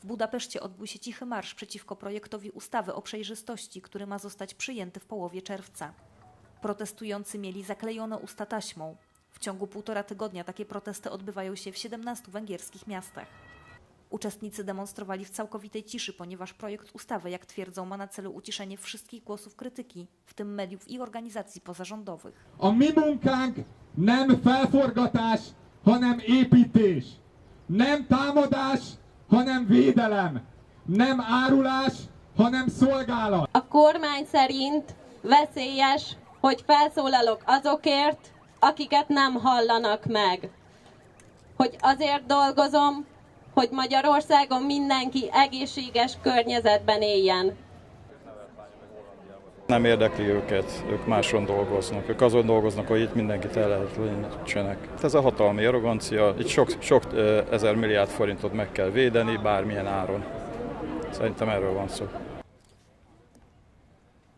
W Budapeszcie odbył się cichy marsz przeciwko projektowi ustawy o przejrzystości, który ma zostać przyjęty w połowie czerwca. Protestujący mieli zaklejone usta taśmą. W ciągu półtora tygodnia takie protesty odbywają się w 17 węgierskich miastach. Uczestnicy demonstrowali w całkowitej ciszy, ponieważ projekt ustawy, jak twierdzą, ma na celu uciszenie wszystkich głosów krytyki, w tym mediów i organizacji pozarządowych. A mi munkánk nem felforgatás, hanem építés. Nem támadás, hanem védelem. Nem árulás, hanem szolgálat. A kormány szerint veszélyes, hogy felszólalok azokért, akiket nem hallanak meg. Hogy azért dolgozom, hogy Magyarországon mindenki egészséges környezetben éljen. Nem érdekli őket, ők máson dolgoznak. Ők azon dolgoznak, hogy itt mindenkit el lehetlenítenek. Ez a hatalmi arrogancia, itt sok, sok ezer milliárd forintot meg kell védeni, bármilyen áron. Szerintem erről van szó.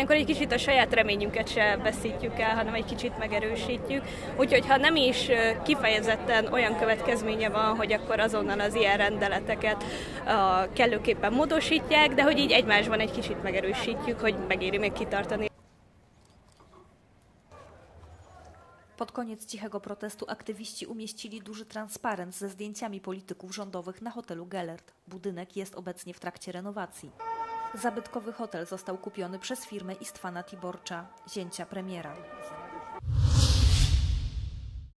Ilyenkor egy kicsit a saját reményünket se veszítjük el, hanem egy kicsit megerősítjük. Úgyhogy ha nem is kifejezetten olyan következménye van, hogy akkor azonnal az ilyen rendeleteket uh, kellőképpen módosítják, de hogy így egymásban egy kicsit megerősítjük, hogy megéri még kitartani. Pod koniec cichego protestu aktywiści umieścili duży transparent ze zdjęciami polityków rządowych na hotelu Gellert. Budynek jest obecnie w trakcie renowacji. Zabytkowy hotel został kupiony przez firmę Istwana Tiborcza, zięcia premiera.